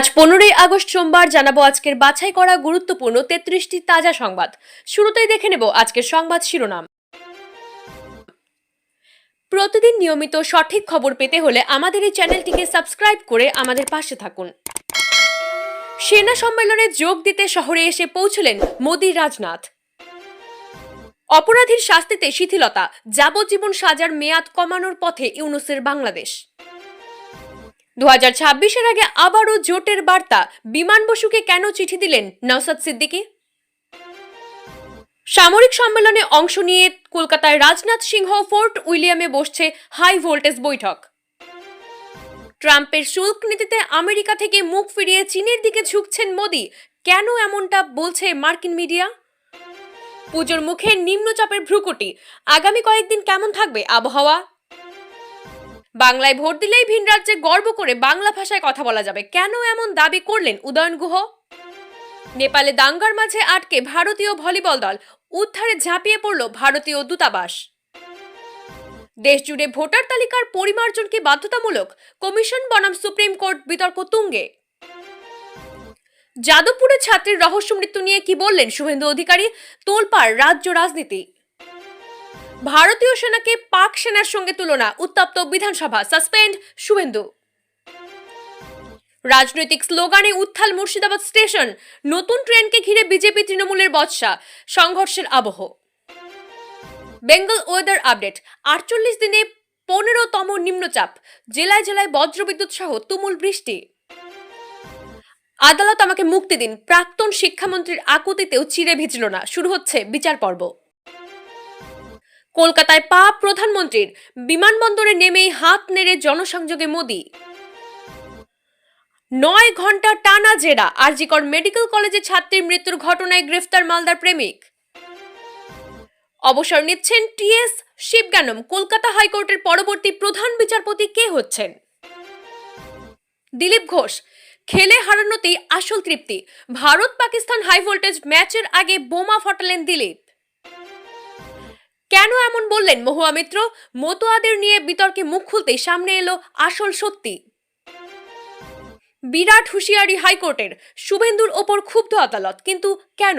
আজ পনেরোই আগস্ট সোমবার জানাব আজকের বাছাই করা গুরুত্বপূর্ণ তেত্রিশটি তাজা সংবাদ। শুরুতেই দেখে নেব আজকের সংবাদ শিরোনাম। প্রতিদিন নিয়মিত সঠিক খবর পেতে হলে আমাদের এই চ্যানেলটিকে সাবস্ক্রাইব করে আমাদের পাশে থাকুন। সেনা সম্মেলনে যোগ দিতে শহরে এসে পৌঁছলেন মোদি রাজনাথ। অপরাধীর শাস্তিতে শিথিলতা, যাবজ্জীবন সাজার মেয়াদ কমানোর পথে ইউনুসের বাংলাদেশ। দু হাজার ছাব্বিশের আগে আবারও জোটের বার্তা। বিমান বসুকে কেন চিঠি দিলেন নওসাদ সিদ্দিকী? সামরিক সম্মেলনে অংশ নিয়ে কলকাতায় রাজনাথ সিংহ ফোর্ট উইলিয়ামে বসছে হাই ভোল্টেজ বৈঠক। ট্রাম্পের শুল্ক নীতিতে আমেরিকা থেকে মুখ ফিরিয়ে চীনের দিকে ঝুঁকছেন মোদি। কেন এমনটা বলছে মার্কিন মিডিয়া? পুজোর মুখে নিম্নচাপের ভ্রুকুটি। আগামী কয়েকদিন কেমন থাকবে আবহাওয়া? বাংলায় ভোট দিলেই ভিন রাজ্যে গর্ব করে বাংলা ভাষায় কথা বলা যাবে। কেন এমন দাবি করলেন উদয়ন গুহ? নেপালে দাঙ্গার মাঝে আটকে ভারতীয় ভলিবল দল। উদ্ধারে ঝাঁপিয়ে পড়ল ভারতীয় দূতাবাস। দেশ জুড়ে ভোটার তালিকার পরিমার্জন কি বাধ্যতামূলক? কমিশন বনাম সুপ্রিম কোর্ট বিতর্ক তুঙ্গে। যাদবপুরে ছাত্রীর রহস্য মৃত্যু নিয়ে কি বললেন শুভেন্দু অধিকারী? তোলপাড় রাজ্য রাজনীতি। ভারতীয় সেনাকে পাক সেনার সঙ্গে তুলনা, উত্তপ্ত বিধানসভা, সাসপেন্ড শুভেন্দু। রাজনৈতিক স্লোগানে উত্থাল মুর্শিদাবাদ স্টেশন, নতুন ট্রেনকে ঘিরে বিজেপি তৃণমূলের বৎসা সংঘর্ষের আবহ। বেঙ্গল ওয়েদার আপডেট, আটচল্লিশ দিনে পনেরোতম নিম্নচাপ, জেলায় জেলায় বজ্রবিদ্যুৎ সহ তুমুল বৃষ্টি। আদালত আমাকে মুক্তি দিন, প্রাক্তন শিক্ষামন্ত্রীর আকুতিতেও চিরে ভিজল না, শুরু হচ্ছে বিচার পর্ব। কলকাতায় পা প্রধানমন্ত্রীর বিমানবন্দরে নেমেই হাত নেড়ে জনসংযোগে মোদি। নয় ঘণ্টা টানা জেরা আরজিকর মেডিকেল কলেজে ছাত্রীর মৃত্যুর ঘটনায় গ্রেফতার মালদার প্রেমিক। অবসর নিচ্ছেন টিএস শিবজ্ঞানম কলকাতা হাইকোর্টের পরবর্তী প্রধান বিচারপতি কে হচ্ছেন? দিলীপ ঘোষ, খেলে হারানোতেই আসল তৃপ্তি। ভারত পাকিস্তান হাই ভোল্টেজ ম্যাচের আগে বোমা ফাটালেন দিলীপ। কেন এমন বললেন মহুয়া মিত্র? মতুয়াদের নিয়ে বিতর্কে মুখ খুলতেই সামনে এলো আসল সত্যি। বিরাট হুঁশিয়ারি হাইকোর্টের, শুভেন্দুর ওপর ক্ষুব্ধ আদালত, কিন্তু কেন?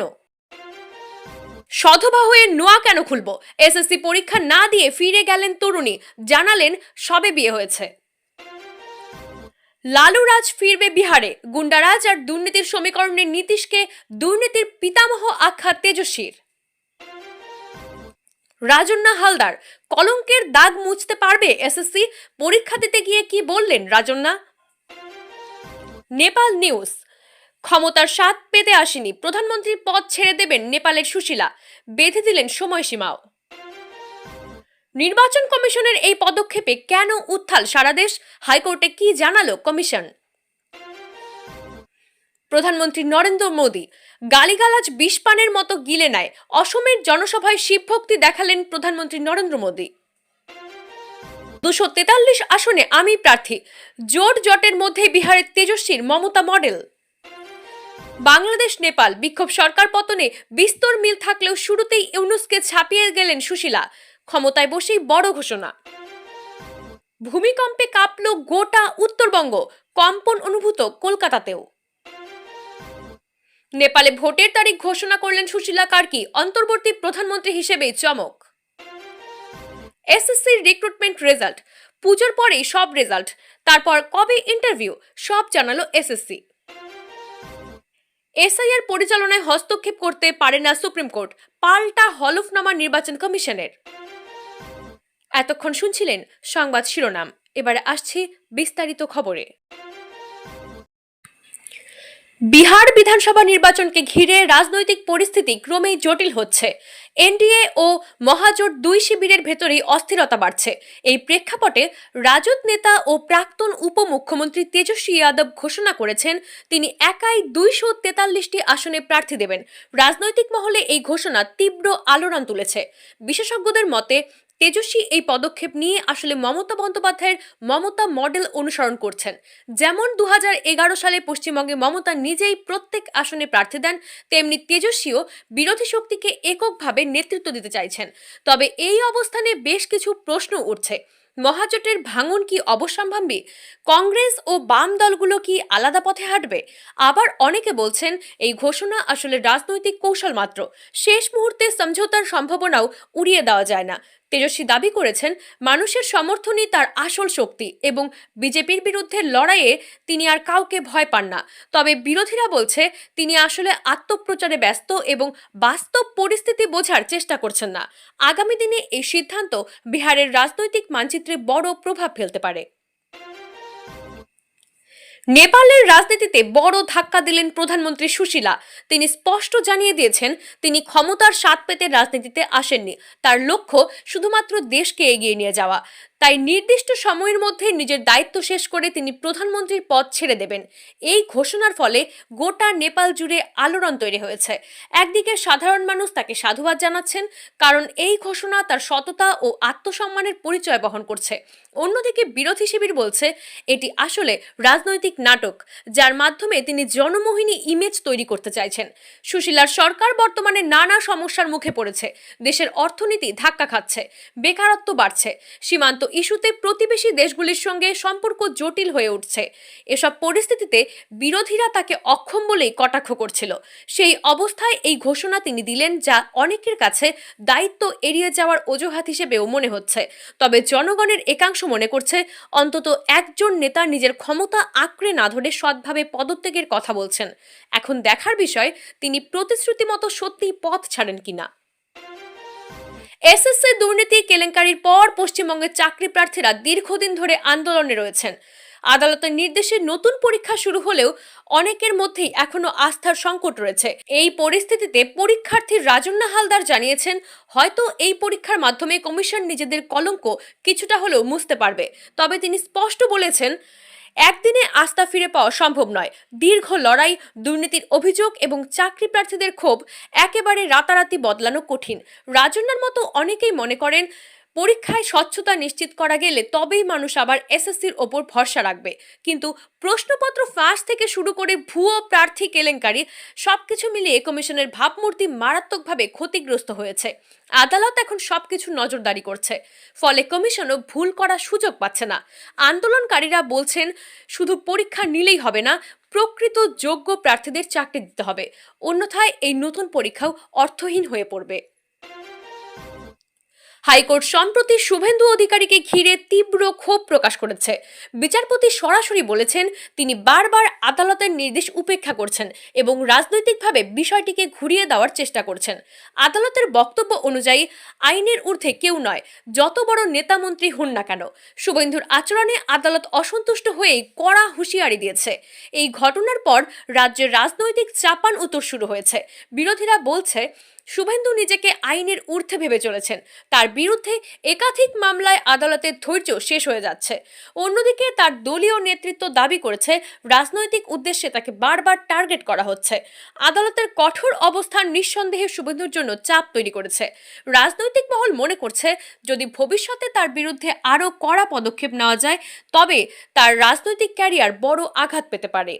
সধবা হয়ে নোয়া কেন খুলব? এসএসসি পরীক্ষা না দিয়ে ফিরে গেলেন তরুণী, জানালেন সবে বিয়ে হয়েছে। লালু রাজ ফিরবে বিহারে, গুন্ডারাজ আর দুর্নীতির সমীকরণে নীতিশকে দুর্নীতির পিতামহ আখ্যা তেজস্বীর। রাজন্না হালদার, কলঙ্কের দাগ মুছতে পারবে এসএসসি? পরীক্ষা দিতে গিয়ে কি বললেন রাজন্না? নেপাল নিউজ। ক্ষমতার স্বাদ পেতে আসেনি। প্রধানমন্ত্রীর পদ ছেড়ে দেবেন নেপালের সুশীলা। বেঁধে দিলেন সময়সীমাও। নির্বাচন কমিশনের এই পদক্ষেপে কেন উত্থাল সারা দেশ? হাইকোর্টে কি জানালো কমিশন? প্রধানমন্ত্রী নরেন্দ্র মোদী গালিগালাজ বিষপানের মতো গিলে নেয়। অসমের জনসভায় শিবভক্তি দেখালেন প্রধানমন্ত্রী নরেন্দ্র মোদী। দুশো তেতাল্লিশ আসনে আমি প্রার্থী। জোট জটের মধ্যে বিহারের তেজস্বীর মমতা মডেল। বাংলাদেশ, নেপাল, বিক্ষোভ সরকার পতনে বিস্তর মিল থাকলেও শুরুতেই ইউনুসকে ছাপিয়ে গেলেন সুশীলা। ক্ষমতায় বসেই বড় ঘোষণা। ভূমিকম্পে কাঁপল গোটা উত্তরবঙ্গ। কম্পন অনুভূত কলকাতাতেও। নেপালে ভোটের তারিখ ঘোষণা করলেন সুশীলা কার্কি, অন্তর্বর্তী প্রধানমন্ত্রী হিসেবেই চমক। এসএসসির রিক্রুটমেন্ট রেজাল্ট পুজোর পরেই সব রেজাল্ট তারপর কবে ইন্টারভিউ সব জানালো এসএসসি। এসআইআর পরিচালনায় হস্তক্ষেপ করতে পারে না সুপ্রিম কোর্ট, পাল্টা হলফনামা নির্বাচন কমিশনের। এতক্ষণ শুনছিলেন সংবাদ শিরোনাম, এবারে আসছি বিস্তারিত খবরে। বিহার বিধানসভা নির্বাচনকে ঘিরে রাজনৈতিক পরিস্থিতি ক্রমেই জটিল হচ্ছে। এনডিএ ও মহাজোট দুই শিবিরের ভেতরেই অস্থিরতা বাড়ছে। এই প্রেক্ষাপটে রাজদ নেতা ও প্রাক্তন উপমুখ্যমন্ত্রী তেজস্বী যাদব ঘোষণা করেছেন, তিনি একাই দুইশো তেতাল্লিশটি আসনে প্রার্থী দেবেন। রাজনৈতিক মহলে এই ঘোষণা তীব্র আলোড়ন তুলেছে। বিশেষজ্ঞদের মতে তেজস্বী এই পদক্ষেপ নিয়ে আসলে মমতা বন্দ্যোপাধ্যায়ের মমতা মডেল অনুসরণ করছেন। যেমন দু হাজার এগারো সালে পশ্চিমবঙ্গে মমতা নিজেই প্রত্যেক আসনে প্রার্থী দেন, তেমনি তেজস্বীও বিরোধী শক্তিকে এককভাবে নেতৃত্ব দিতে চাইছেন। তবে এই অবস্থানে বেশ কিছু প্রশ্ন উঠছে। মহাজোটের ভাঙন কি অবশ্যম্ভাবী কংগ্রেস ও বাম দলগুলো কি আলাদা পথে হাঁটবে? আবার অনেকে বলছেন, এই ঘোষণা আসলে রাজনৈতিক কৌশল মাত্র। শেষ মুহূর্তে সমঝোতার সম্ভাবনাও উড়িয়ে দেওয়া যায় না। তেজস্বী দাবি করেছেন, মানুষের সমর্থনই তার আসল শক্তি এবং বিজেপির বিরুদ্ধে লড়াইয়ে তিনি আর কাউকে ভয় পান না। তবে বিরোধীরা বলছে, তিনি আসলে আত্মপ্রচারে ব্যস্ত এবং বাস্তব পরিস্থিতি বোঝার চেষ্টা করছেন না। আগামী দিনে এই সিদ্ধান্ত বিহারের রাজনৈতিক মানচিত্রে বড় প্রভাব ফেলতে পারে। নেপালের রাজনীতিতে বড় ধাক্কা দিলেন প্রধানমন্ত্রী সুশীলা। তিনি স্পষ্ট জানিয়ে দিয়েছেন, তিনি ক্ষমতার স্বাদ পেতে রাজনীতিতে আসেননি। তার লক্ষ্য শুধুমাত্র দেশকে এগিয়ে নিয়ে যাওয়া। তাই নির্দিষ্ট সময়ের মধ্যে নিজের দায়িত্ব শেষ করে তিনি প্রধানমন্ত্রীর পদ ছেড়ে দেবেন। এই ঘোষণার ফলে গোটা নেপাল জুড়ে আলোড়ন তৈরি হয়েছে। একদিকে সাধারণ মানুষ তাকে সাধুবাদ জানাচ্ছেন, কারণ এই ঘোষণা তার সততা ও আত্মসম্মানের পরিচয় বহন করছে। অন্যদিকে বিরোধী শিবির বলছে, এটি আসলে রাজনৈতিক নাটক, যার মাধ্যমে তিনি জনমোহিনী ইমেজ তৈরি করতে চাইছেন। সুশীলার সরকার বর্তমানে নানা সমস্যার মুখে পড়েছে। দেশের অর্থনীতি ধাক্কা খাচ্ছে, বেকারত্ব বাড়ছে, সীমান্ত ইস্যুতে প্রতিবেশী দেশগুলির সঙ্গে সম্পর্ক জটিল হয়ে উঠছে। এসব পরিস্থিতিতে বিরোধীরা তাকে অক্ষম বলেই কটাক্ষ করছিল। সেই অবস্থায় এই ঘোষণা তিনি দিলেন যা অনেকের কাছে দায়িত্ব এড়িয়ে যাওয়ার অজুহাত হিসেবেও মনে হচ্ছে। তবে জনগণের একাংশ মনে করছে, অন্তত একজন নেতা নিজের ক্ষমতা আঁকড়ে না ধরে সৎভাবে পদত্যাগের কথা বলছেন। এখন দেখার বিষয়, তিনি প্রতিশ্রুতি মতো সত্যিই পথ ছাড়েন কিনা। এসএসসি দুর্নীতি কেলেঙ্কারির পর পশ্চিমবঙ্গের চাকরি প্রার্থীরা দীর্ঘদিন ধরে আন্দোলনে রয়েছেন। আদালতের নির্দেশে নতুন পরীক্ষা শুরু হলেও অনেকের মধ্যেই এখনও আস্থার সংকট রয়েছে। এই পরিস্থিতিতে পরীক্ষার্থী রাজন্না হালদার জানিয়েছেন, হয়তো এই পরীক্ষার মাধ্যমে কমিশন নিজেদের কলঙ্ক কিছুটা হলেও মুছতে পারবে। তবে তিনি স্পষ্ট বলেছেন একদিনে আস্থা ফিরে পাওয়া সম্ভব নয়। দীর্ঘ লড়াই, দুর্নীতির অভিযোগ এবং চাকরি প্রার্থীদের ক্ষোভ একেবারে রাতারাতি বদলানো কঠিন। রাজন্যার মতো অনেকেই মনে করেন পরীক্ষায় স্বচ্ছতা নিশ্চিত করা গেলে তবেই মানুষ আবার এসএসসির ওপর ভরসা রাখবে। কিন্তু প্রশ্নপত্র ফাঁস থেকে শুরু করে ভুয়ো প্রার্থী কেলেঙ্কারি, সবকিছু মিলিয়ে কমিশনের ভাবমূর্তি মারাত্মকভাবে ক্ষতিগ্রস্ত হয়েছে। আদালত এখন সবকিছু নজরদারি করছে। ফলে কমিশনও ভুল করার সুযোগ পাচ্ছে না। আন্দোলনকারীরা বলছেন, শুধু পরীক্ষা নিলেই হবে না, প্রকৃত যোগ্য প্রার্থীদের চাকরি দিতে হবে। অন্যথায় এই নতুন পরীক্ষাও অর্থহীন হয়ে পড়বে। হাইকোর্ট সম্প্রতি শুভেন্দু অধিকারীকে ঘিরে তীব্র ক্ষোভ প্রকাশ করেছে। বিচারপতি সরাসরি বলেছেন, তিনি বারবার আদালতের নির্দেশ উপেক্ষা করছেন এবং রাজনৈতিকভাবে বিষয়টিকে ঘুরিয়ে দেওয়ার চেষ্টা করছেন। আদালতের বক্তব্য অনুযায়ী, আইনের ঊর্ধ্বে কেউ নয়, যত বড় নেতামন্ত্রী হন না কেন, শুভেন্দুর আচরণে আদালত অসন্তুষ্ট হয়েই কড়া হুঁশিয়ারি দিয়েছে। এই ঘটনার পর রাজ্যের রাজনৈতিক চাপান উত্তর শুরু হয়েছে। বিরোধীরা বলছে শুভেন্দু নিজেকে আইনের ঊর্ধ্বে ভেবে চলেছেন। তার বিরুদ্ধে একাধিক মামলায় আদালতের ধৈর্য শেষ হয়ে যাচ্ছে। অন্যদিকে তার দলীয় নেতৃত্ব দাবি করেছে, রাজনৈতিক উদ্দেশ্যে তাকে বারবার টার্গেট করা হচ্ছে। আদালতের কঠোর অবস্থান নিঃসন্দেহে শুভেন্দুর জন্য চাপ তৈরি করেছে। রাজনৈতিক মহল মনে করছে, যদি ভবিষ্যতে তার বিরুদ্ধে আরও কড়া পদক্ষেপ নেওয়া যায়, তবে তার রাজনৈতিক ক্যারিয়ার বড় আঘাত পেতে পারে।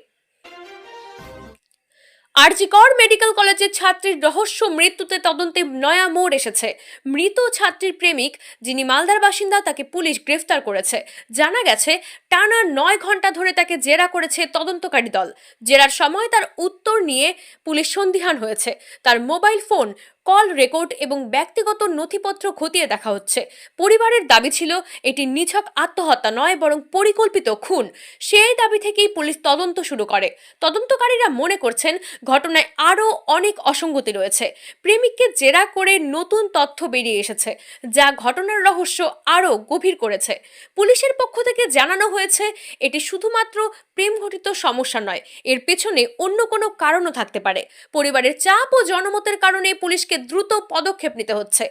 আরজিকর মেডিকেল কলেজের ছাত্রীর রহস্য মৃত্যুতে তদন্তে নয়া মোড় এসেছে। মৃত ছাত্রীর প্রেমিক, যিনি মালদার বাসিন্দা, তাকে পুলিশ গ্রেফতার করেছে। জানা গেছে, টানা নয় ঘণ্টা ধরে তাকে জেরা করেছে তদন্তকারী দল। জেরার সময় তার উত্তর নিয়ে পুলিশ সন্দিহান হয়েছে। তার মোবাইল ফোন কল রেকর্ড এবং ব্যক্তিগত নথিপত্র খতিয়ে দেখা হচ্ছে। পরিবারের দাবি ছিল, এটি নিছক আত্মহত্যা নয়, বরং পরিকল্পিত খুন। সেই দাবি থেকেই পুলিশ তদন্ত শুরু করে। তদন্তকারীরা মনে করছেন, ঘটনায় আরও অনেক অসঙ্গতি রয়েছে। প্রেমিককে জেরা করে নতুন তথ্য বেরিয়ে এসেছে, যা ঘটনার রহস্য আরও গভীর করেছে। পুলিশের পক্ষ থেকে জানানো হয়েছে, এটি শুধুমাত্র প্রেম ঘটিত সমস্যা নয়, এর পেছনে অন্য কোনো কারণও থাকতে পারে। পরিবারের চাপ ও জনমতের কারণে পুলিশকে দ্রুত পদক্ষেপ নিতে হচ্ছে।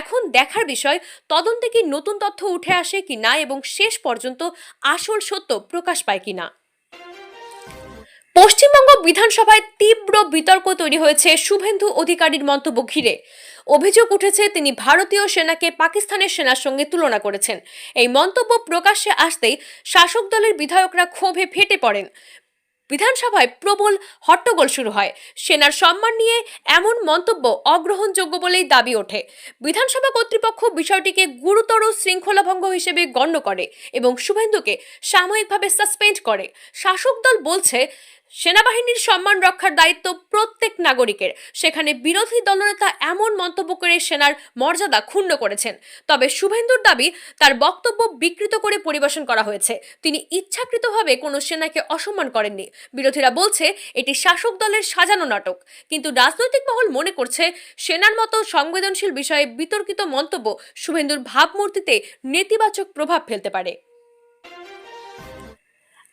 এখন দেখার বিষয়, তদন্তে কি নতুন তথ্য উঠে আসে কি না এবং শেষ পর্যন্ত আসল সত্য প্রকাশ পায় কিনা পশ্চিমবঙ্গ বিধানসভায় তীব্র বিতর্ক তৈরি হয়েছে শুভেন্দু অধিকারীর মন্তব্য ঘিরে। অভিযোগ উঠেছে, তিনি ভারতীয় সেনাকে পাকিস্তানের সেনার সঙ্গে তুলনা করেছেন। এই মন্তব্য প্রকাশ্যে আসতেই শাসক দলের বিধায়করা ক্ষোভে ফেটে পড়েন। বিধানসভায় প্রবল হট্টগোল শুরু হয়। সেনার সম্মান নিয়ে এমন মন্তব্য অগ্রহণযোগ্য বলেই দাবি ওঠে। বিধানসভা কর্তৃপক্ষ বিষয়টিকে গুরুতর শৃঙ্খলাভঙ্গ হিসেবে গণ্য করে এবং শুভেন্দুকে সাময়িকভাবে সাসপেন্ড করে। শাসক দল বলছে সেনাবাহিনীর সম্মান রক্ষার দায়িত্ব প্রত্যেক নাগরিকের। সেখানে বিরোধী দলনেতা এমন মন্তব্য করে সেনার মর্যাদা ক্ষুণ্ণ করেছেন। তবে শুভেন্দুর দাবি, তার বক্তব্য বিকৃত করে পরিবেশন করা হয়েছে। তিনি ইচ্ছাকৃতভাবে কোনো সেনাকে অসম্মান করেননি। বিরোধীরা বলছে, এটি শাসক দলের সাজানো নাটক। কিন্তু রাজনৈতিক মহল মনে করছে, সেনার মতো সংবেদনশীল বিষয়ে বিতর্কিত মন্তব্য শুভেন্দুর ভাবমূর্তিতে নেতিবাচক প্রভাব ফেলতে পারে।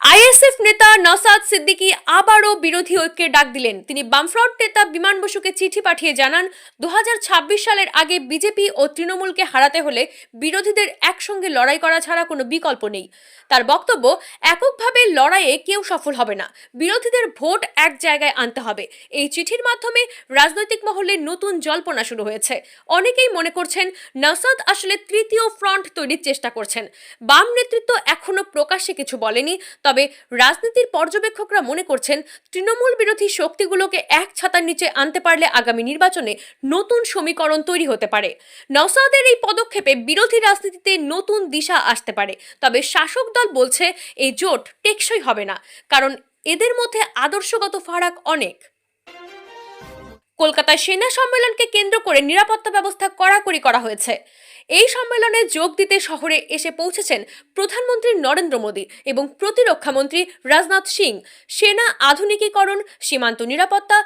আইএসএফ নেতা নসাদ সিদ্দিকী আবারও বিরোধী ঐক্যের ডাক দিলেন। তিনি বামফ্রন্ট নেতা বিমান বসুকে চিঠি পাঠিয়ে জানান দু হাজার ছাব্বিশ সালের আগে বিজেপি ও তৃণমূলকে হারাতে হলে বিরোধীদের একসঙ্গে লড়াই করা ছাড়া কোনো বিকল্প নেই। তার বক্তব্য, এককভাবে লড়াইয়ে কেউ সফল হবে না, বিরোধীদের ভোট এক জায়গায় আনতে হবে। এই চিঠির মাধ্যমে রাজনৈতিক মহলে নতুন জল্পনা শুরু হয়েছে। অনেকেই মনে করছেন, নসাদ আসলে তৃতীয় ফ্রন্ট তৈরির চেষ্টা করছেন। বাম নেতৃত্ব এখনও প্রকাশ্যে কিছু বলেনি তবে রাজনীতির পর্যবেক্ষকরা মনে করছেন, তৃণমূল বিরোধী শক্তিগুলোকে এক ছাতার নিচে আনতে পারলে আগামী নির্বাচনে নতুন সমীকরণ তৈরি হতে পারে। নওসাদের এই পদক্ষেপে বিরোধী রাজনীতিতে নতুন দিশা আসতে পারে। তবে শাসক দল বলছে, এই জোট টেকসই হবে না, কারণ এদের মধ্যে আদর্শগত ফারাক অনেক। কলকাতায় সেনা সম্মেলনকে কেন্দ্র করে নিরাপত্তা ব্যবস্থা কড়াকড়ি করা হয়েছে। এই সম্মেলনে যোগ দিতে শহরে এসে পৌঁছেছেন প্রধানমন্ত্রী নরেন্দ্র মোদী এবং প্রতিরক্ষামন্ত্রী রাজনাথ সিং। সেনা আধুনিকীকরণ, সীমান্ত নিরাপত্তা,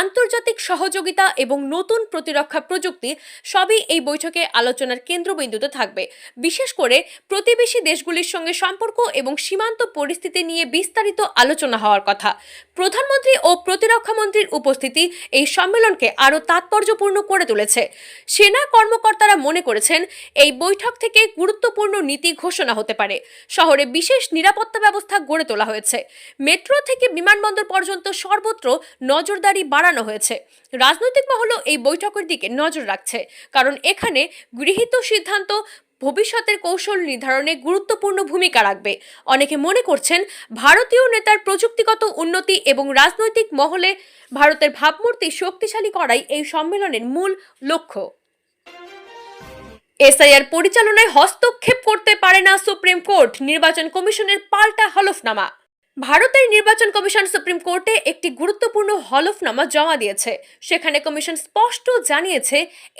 আন্তর্জাতিক সহযোগিতা এবং নতুন প্রতিরক্ষা প্রযুক্তি সবই এই বৈঠকে আলোচনার কেন্দ্রবিন্দুতে থাকবে। বিশেষ করে প্রতিবেশী দেশগুলির সঙ্গে সম্পর্ক এবং সীমান্ত পরিস্থিতি নিয়ে বিস্তারিত আলোচনা হওয়ার কথা। প্রধানমন্ত্রী ও প্রতিরক্ষামন্ত্রীর উপস্থিতি এই সম্মেলনকে আরও তাৎপর্যপূর্ণ করে তুলেছে। সেনা কর্মকর্তারা মনে করেছেন এই বৈঠক থেকে গুরুত্বপূর্ণ নীতি ঘোষণা হতে পারে। শহরে বিশেষ নিরাপত্তা ব্যবস্থা গড়ে তোলা হয়েছে। মেট্রো থেকে বিমানবন্দর পর্যন্ত সর্বত্র নজরদারি বাড়ানো হয়েছে। রাজনৈতিক মহলও এই বৈঠকের দিকে নজর রাখছে। কারণ এখানে গৃহীত সিদ্ধান্ত ভবিষ্যতের কৌশল নির্ধারণে গুরুত্বপূর্ণ ভূমিকা রাখবে। অনেকে মনে করছেন, ভারতীয় নেতার প্রযুক্তিগত উন্নতি এবং রাজনৈতিক মহলে ভারতের ভাবমূর্তি শক্তিশালী করাই এই সম্মেলনের মূল লক্ষ্য। এসআইআর পরিচালনায় হস্তক্ষেপ করতে পারে না সুপ্রিম কোর্ট। নির্বাচন কমিশনের পাল্টা হলফনামা। ভারতের নির্বাচন কমিশন সুপ্রিম কোর্টে একটি গুরুত্বপূর্ণ হলফনামা জমা দিয়েছে। সেখানে কমিশন স্পষ্ট জানিয়েছে,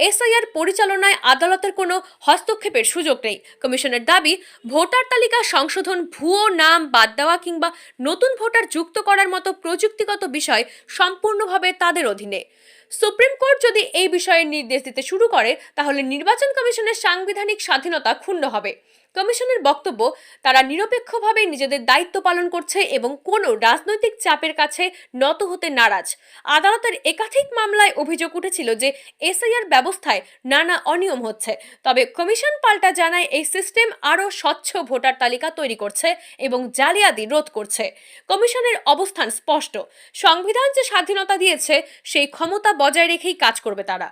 এসআইআর পরিচালনায় আদালতের কোনো হস্তক্ষেপের সুযোগ নেই। কমিশনের দাবি, ভোটার তালিকা সংশোধন ভুয়ো নাম বাদ দেওয়া কিংবা নতুন ভোটার যুক্ত করার মতো প্রযুক্তিগত বিষয় সম্পূর্ণভাবে তাদের অধীনে। সুপ্রিম কোর্ট যদি এই বিষয়ে নির্দেশ দিতে শুরু করে, তাহলে নির্বাচন কমিশনের সাংবিধানিক স্বাধীনতা ক্ষুণ্ণ হবে। কমিশনের বক্তব্য, তারা নিরপেক্ষভাবে নিজেদের দায়িত্ব পালন করছে এবং কোনো রাজনৈতিক চাপের কাছে নত হতে নারাজ। আদালতের একাধিক মামলায় অভিযোগ উঠেছিল যে এসআইআর ব্যবস্থায় নানা অনিয়ম হচ্ছে। তবে কমিশন পাল্টা জানায় এই সিস্টেম আরও স্বচ্ছ ভোটার তালিকা তৈরি করছে এবং জালিয়াতি রোধ করছে। কমিশনের অবস্থান স্পষ্ট। সংবিধান যে স্বাধীনতা দিয়েছে, সেই ক্ষমতা বজায় রেখেই কাজ করবে তারা।